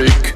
Africa.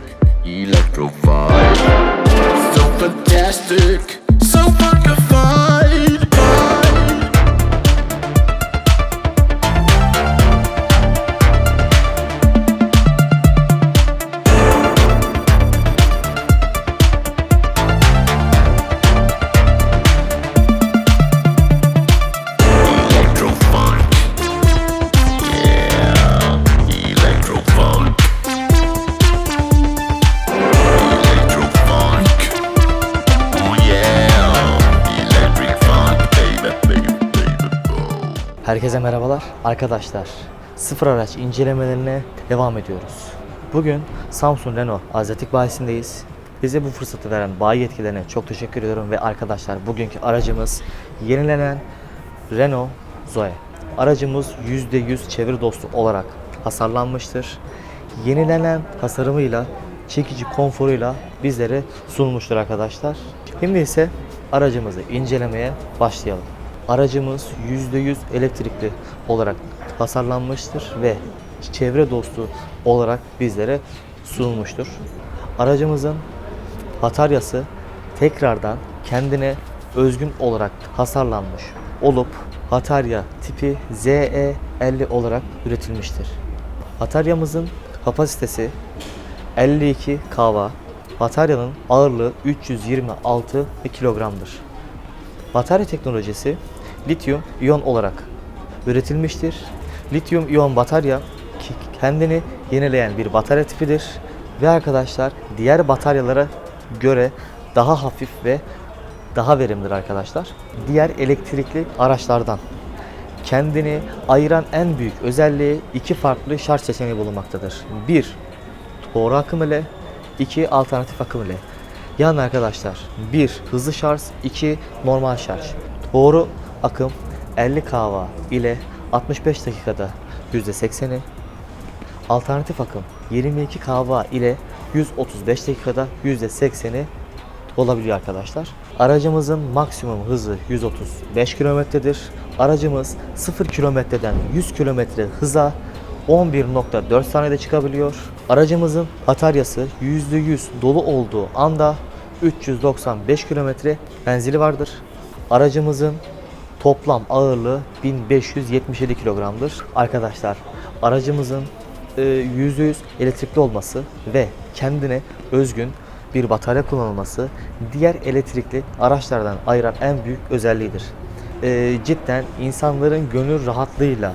Herkese merhabalar arkadaşlar. Sıfır araç incelemelerine devam ediyoruz. Bugün Samsung Renault Azratik bayisindeyiz. Bize bu fırsatı veren bayi yetkililerine çok teşekkür ediyorum ve arkadaşlar bugünkü aracımız yenilenen Renault Zoe. Aracımız %100 çevre dostu olarak tasarlanmıştır. Yenilenen tasarımıyla, çekici konforuyla bizlere sunulmuştur arkadaşlar. Şimdi ise aracımızı incelemeye başlayalım. Aracımız %100 elektrikli olarak tasarlanmıştır ve çevre dostu olarak bizlere sunulmuştur. Aracımızın bataryası tekrardan kendine özgün olarak tasarlanmış olup batarya tipi ZE50 olarak üretilmiştir. Bataryamızın kapasitesi 52 kW, bataryanın ağırlığı 326 kilogramdır. Batarya teknolojisi lityum iyon olarak üretilmiştir. Lityum iyon batarya kendini yenileyen bir batarya tipidir ve arkadaşlar diğer bataryalara göre daha hafif ve daha verimlidir arkadaşlar. Diğer elektrikli araçlardan kendini ayıran en büyük özelliği iki farklı şarj seçeneği bulunmaktadır. Bir, doğru akım ile, iki alternatif akım ile. Yani arkadaşlar 1 hızlı şarj, 2 normal şarj. Doğru akım 50 kW ile 65 dakikada %80'i, alternatif akım 22 kW ile 135 dakikada %80'i olabiliyor arkadaşlar. Aracımızın maksimum hızı 135 kilometredir. Aracımız 0 kilometreden 100 kilometre hıza 11.4 saniyede çıkabiliyor. Aracımızın bataryası %100 dolu olduğu anda 395 kilometre menzili vardır. Aracımızın toplam ağırlığı 1577 kilogramdır. Arkadaşlar aracımızın e, %100 elektrikli olması ve kendine özgün bir batarya kullanılması diğer elektrikli araçlardan ayıran en büyük özelliğidir. E, cidden insanların gönül rahatlığıyla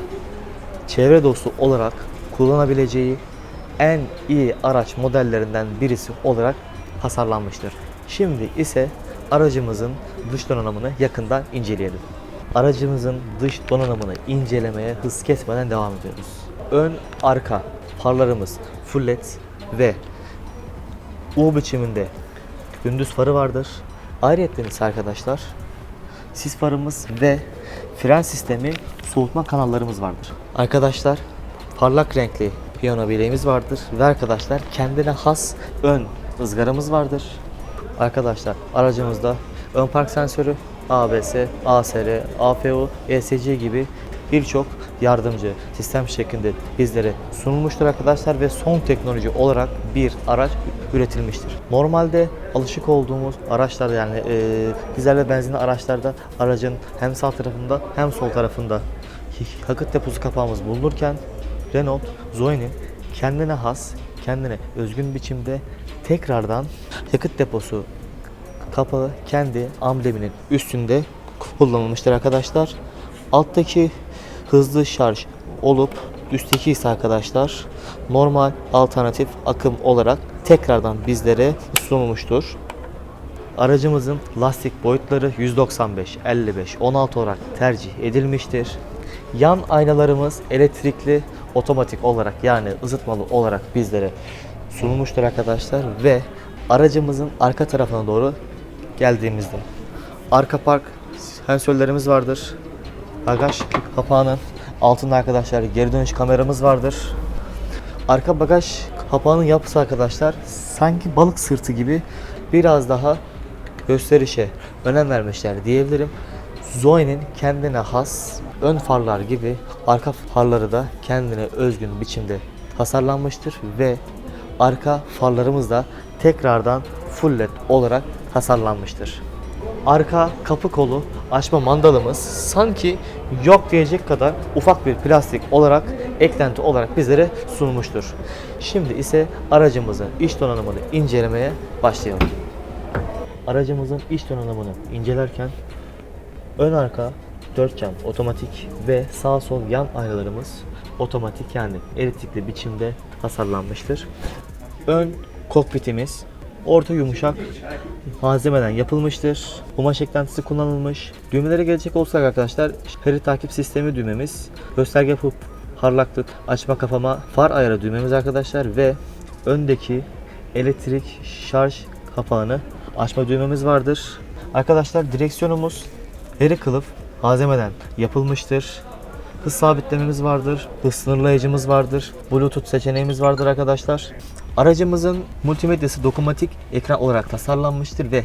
çevre dostu olarak kullanabileceği en iyi araç modellerinden birisi olarak tasarlanmıştır. Şimdi ise aracımızın dış donanımını yakından inceleyelim. Aracımızın dış donanımını incelemeye hız kesmeden devam ediyoruz. Ön arka farlarımız full led ve U biçiminde gündüz farı vardır. Ayrıca arkadaşlar sis farımız ve fren sistemi soğutma kanallarımız vardır. Arkadaşlar parlak renkli piyano bileğimiz vardır ve arkadaşlar kendine has ön ızgaramız vardır. Arkadaşlar aracımızda ön park sensörü, ABS, ASR, APU, ESC gibi birçok yardımcı sistem şeklinde bizlere sunulmuştur arkadaşlar ve son teknoloji olarak bir araç üretilmiştir. Normalde alışık olduğumuz araçlar yani e, dizel ve benzinli araçlarda aracın hem sağ tarafında hem sol tarafında yakıt deposu kapağımız bulunurken Renault Zoe'nin kendine has, kendine özgün biçimde tekrardan yakıt deposu kapağı kendi ambleminin üstünde kullanılmıştır arkadaşlar. Alttaki hızlı şarj olup üstteki ise arkadaşlar normal alternatif akım olarak tekrardan bizlere sunulmuştur. Aracımızın lastik boyutları 195, 55, 16 olarak tercih edilmiştir. Yan aynalarımız elektrikli otomatik olarak yani ısıtmalı olarak bizlere sunulmuştur arkadaşlar ve aracımızın arka tarafına doğru geldiğimizde arka park sensörlerimiz vardır. Bagaj kapağının altında arkadaşlar geri dönüş kameramız vardır. Arka bagaj kapağının yapısı arkadaşlar sanki balık sırtı gibi biraz daha gösterişe önem vermişler diyebilirim. Zoe'nin kendine has ön farlar gibi arka farları da kendine özgün biçimde tasarlanmıştır ve arka farlarımız da tekrardan full led olarak tasarlanmıştır. Arka kapı kolu açma mandalımız sanki yok diyecek kadar ufak bir plastik olarak eklenti olarak bizlere sunulmuştur. Şimdi ise aracımızın iç donanımını incelemeye başlayalım. Aracımızın iç donanımını incelerken ön arka 4 cam otomatik ve sağ sol yan aynalarımız otomatik yani elektrikli biçimde tasarlanmıştır. Ön kokpitimiz orta yumuşak malzemeden yapılmıştır. Kumaş eklentisi kullanılmış. Düğmelere gelecek olsak arkadaşlar peri takip sistemi düğmemiz, gösterge yapıp parlaklık, açma kapama, far ayarı düğmemiz arkadaşlar ve öndeki elektrik şarj kapağını açma düğmemiz vardır. Arkadaşlar direksiyonumuz deri kılıf malzemeden yapılmıştır. Hız sabitlememiz vardır. Hız sınırlayıcımız vardır. Bluetooth seçeneğimiz vardır arkadaşlar. Aracımızın multimedyası dokunmatik ekran olarak tasarlanmıştır ve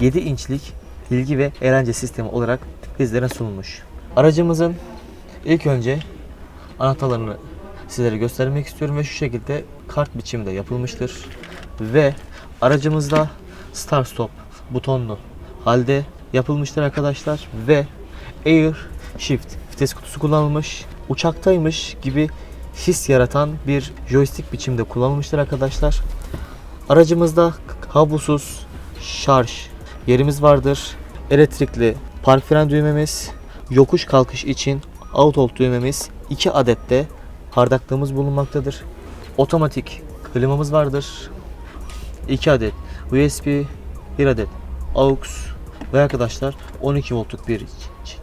7 inçlik bilgi ve eğlence sistemi olarak bizlere sunulmuş. Aracımızın ilk önce anahtarlarını sizlere göstermek istiyorum ve şu şekilde kart biçimde yapılmıştır. Ve aracımızda Start Stop butonlu halde yapılmıştır arkadaşlar ve Air Shift vites kutusu kullanılmış. Uçaktaymış gibi his yaratan bir joystick biçimde kullanılmıştır arkadaşlar. Aracımızda kablosuz şarj yerimiz vardır. Elektrikli park fren düğmemiz, yokuş kalkış için auto hold düğmemiz, 2 adet de bardaklığımız bulunmaktadır. Otomatik klimamız vardır. 2 adet USB, 1 adet AUX ve arkadaşlar 12 voltluk bir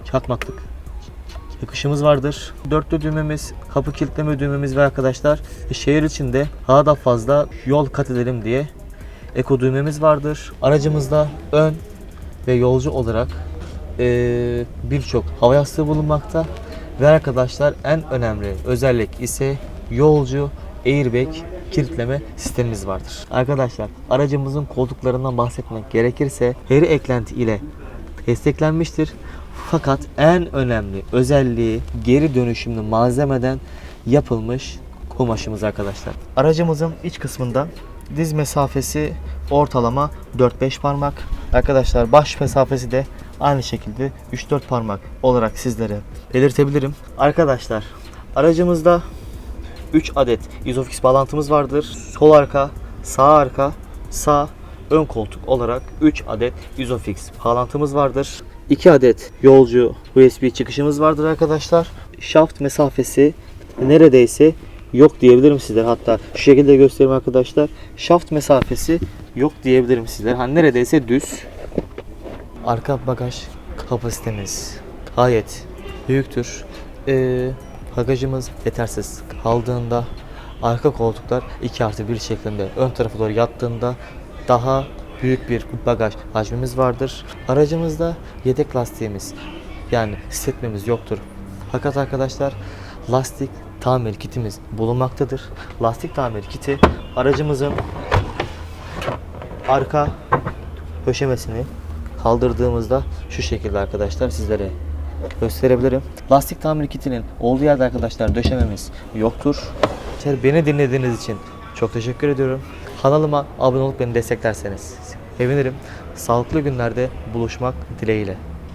çakmaklık yakışımız vardır. Dörtlü düğmemiz, kapı kilitleme düğmemiz ve arkadaşlar şehir içinde daha da fazla yol kat edelim diye eko düğmemiz vardır. Aracımızda ön ve yolcu olarak eee, birçok hava yastığı bulunmakta ve arkadaşlar en önemli özellik ise yolcu airbag kilitleme sistemimiz vardır. Arkadaşlar aracımızın koltuklarından bahsetmek gerekirse heri eklenti ile desteklenmiştir. Fakat en önemli özelliği geri dönüşümlü malzemeden yapılmış kumaşımız arkadaşlar. Aracımızın iç kısmında diz mesafesi ortalama 4-5 parmak. Arkadaşlar baş mesafesi de aynı şekilde 3-4 parmak olarak sizlere belirtebilirim. Arkadaşlar aracımızda 3 adet izofix bağlantımız vardır. Sol arka, sağ arka, sağ ön koltuk olarak 3 adet izofix bağlantımız vardır. 2 adet yolcu USB çıkışımız vardır arkadaşlar. Şaft mesafesi neredeyse yok diyebilirim sizlere. Hatta şu şekilde göstereyim arkadaşlar. Şaft mesafesi yok diyebilirim sizlere. Hani neredeyse düz. Arka bagaj kapasitemiz gayet büyüktür. Ee, bagajımız yetersiz kaldığında arka koltuklar 2 artı 1 şeklinde ön tarafa doğru yattığında daha büyük bir bagaj hacmimiz vardır. Aracımızda yedek lastiğimiz yani hissetmemiz yoktur. Fakat arkadaşlar lastik tamir kitimiz bulunmaktadır. Lastik tamir kiti aracımızın arka döşemesini kaldırdığımızda şu şekilde arkadaşlar sizlere gösterebilirim. Lastik tamir kitinin olduğu yerde arkadaşlar döşememiz yoktur. Beni dinlediğiniz için çok teşekkür ediyorum. Kanalıma abone olup beni desteklerseniz sevinirim. Sağlıklı günlerde buluşmak dileğiyle.